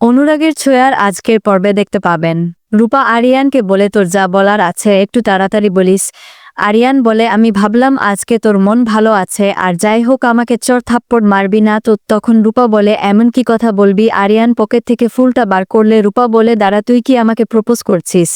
অনুরাগের ছোঁয়ার আজকের পর্বে দেখতে পাবেন। রূপা আরিয়ানকে বলে, তোর যা বলার আছে, একটু তাড়াতাড়ি বলিস। আরিয়ান বলে, আমি ভাবলাম আজকে তোর মন ভালো আছে, আর যাই হোক আমাকে চর থাপ্পড় মারবি না। তো তখন রূপা বলে, এমন কি কথা বলবি? আরিয়ান পকেট থেকে ফুলটা বার করলে রূপা বলে, দাঁড়া, তুই কি আমাকে প্রপোজ করছিস?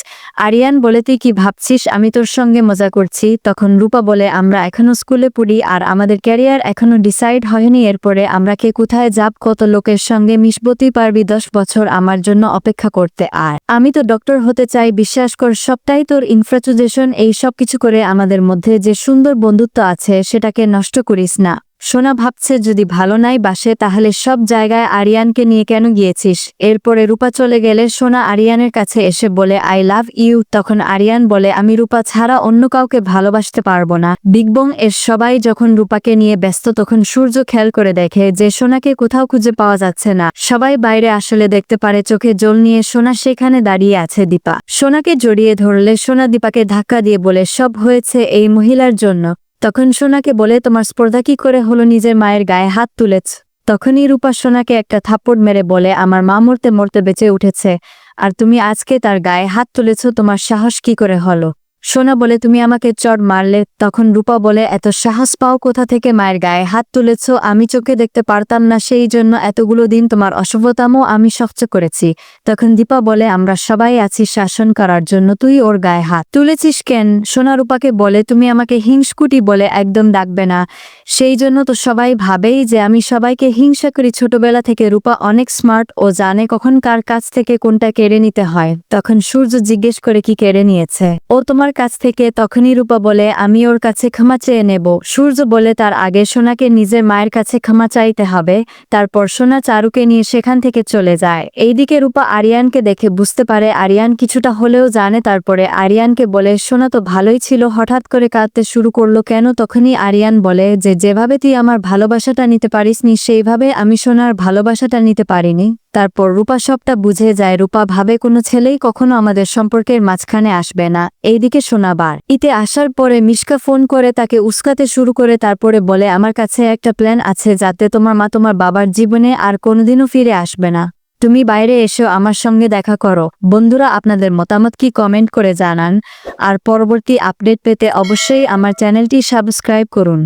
আরিয়ান বলে, তুই কি ভাবছিস আমি তোর সঙ্গে মজা করছি? তখন রূপা বলে, আমরা এখনও স্কুলে পড়ি, আর আমাদের ক্যারিয়ার এখনও ডিসাইড হয়নি। এরপরে আমরা কে কোথায় যাব, কত লোকের সঙ্গে মিশবো, তুই পারবি দশ বছর আমার জন্য অপেক্ষা করতে। আর আমি তো ডক্টর হতে চাই, বিশ্বাস কর, সবটাই তোর ইনফ্রাচুজেশন এই সব কিছু করে আমাদের মধ্যে যে সুন্দর বন্ধুত্ব আছে, সেটাকে নষ্ট করিস না। সোনা ভাবছে, যদি ভালো নাই বাসে, তাহলে সব জায়গায় আরিয়ানকে নিয়ে কেন গিয়েছিস? এরপরে রূপা চলে গেলে সোনা আরিয়ানের কাছে এসে বলে, আই লাভ ইউ। তখন আরিয়ান বলে, আমি রূপা ছাড়া অন্য কাউকে ভালোবাসতে পারব না। বিগবং এর সবাই যখন রূপাকে নিয়ে ব্যস্ত, তখন সূর্য খেয়াল করে দেখে যে সোনাকে কোথাও খুঁজে পাওয়া যাচ্ছে না। সবাই বাইরে আসলে দেখতে পারে, চোখে জল নিয়ে সোনা সেখানে দাঁড়িয়ে আছে দীপা। সোনাকে জড়িয়ে ধরলে, সোনা দীপাকে ধাক্কা দিয়ে বলে, সব হয়েছে এই মহিলার জন্য। তখন সোনাকে বলে, তোমার স্পর্ধা কি করে হলো? নিজের মায়ের গায়ে হাত তুলেছ। তখনই রূপা সোনাকে একটা থাপ্পড় মেরে বলে, আমার মা মরতে মরতে বেঁচে উঠেছে, আর তুমি আজকে তার গায়ে হাত তুলেছ, তোমার সাহস কি করে হলো? সোনা বলে, তুমি আমাকে চড় মারলে। তখন রূপা বলে, এত সাহস পাও কোথা থেকে মায়ের গায়ে হাত তুলেছ? আমি চোখে দেখতে পারতাম না, সেই জন্য এতগুলো দিন তোমার অশুভতামও আমি সহ্য করেছি। তখন দীপা বলে, আমরা সবাই আছি শাসন করার জন্য, তুই ওর গায়ে হাত তুলেছিস কেন? সোনা রূপাকে বলে, তুমি আমাকে হিংসকুটি বলে একদম ডাকবে না। সেই জন্য তো সবাই ভাবেই যে আমি সবাইকে হিংসা করি। ছোটবেলা থেকে রূপা অনেক স্মার্ট ও জানে কখন কার কাছ থেকে কোনটা কেড়ে নিতে হয়। তখন সূর্য জিজ্ঞেস করে, কি কেড়ে নিয়েছে? ও তোমার কাছ থেকে তখনই রূপা বলে, আমি ওর কাছে ক্ষমা চেয়ে নেব। সূর্য বলে, তার আগে সোনাকে নিজের মায়ের কাছে ক্ষমা চাইতে হবে, তারপর সোনা চারুকে নিয়ে সেখান থেকে চলে যায়। এইদিকে রূপা আরিয়ানকে দেখে বুঝতে পারে, আরিয়ান কিছুটা হলেও জানে, তারপরে আরিয়ানকে বলে, সোনা তো ভালোই ছিল, হঠাৎ করে কাঁদতে শুরু করল কেন? তখনই আরিয়ান বলে, যে যেভাবে তুই আমার ভালোবাসাটা নিতে পারিসনি, সেইভাবে আমি সোনার ভালোবাসাটা নিতে পারিনি। তারপর রূপা সবটা বুঝে যায়, রূপা ভাবে কোনো ছেলেই কখনো আমাদের সম্পর্কের মাঝখানে আসবে না। এইদিকে শোনাবার ইতে আসার পরে মিশকা ফোন করে তাকে উস্কাতে শুরু করে, তারপরে বলে, আমার কাছে একটা প্ল্যান আছে যাতে তোমার মা তোমার বাবার জীবনে আর কোনোদিনও ফিরে আসবে না। তুমি বাইরে এসো, আমার সঙ্গে দেখা করো। বন্ধুরা, আপনাদের মতামত কি কমেন্ট করে জানান। আর পরবর্তী আপডেট পেতে অবশ্যই আমার চ্যানেলটি সাবস্ক্রাইব করুন।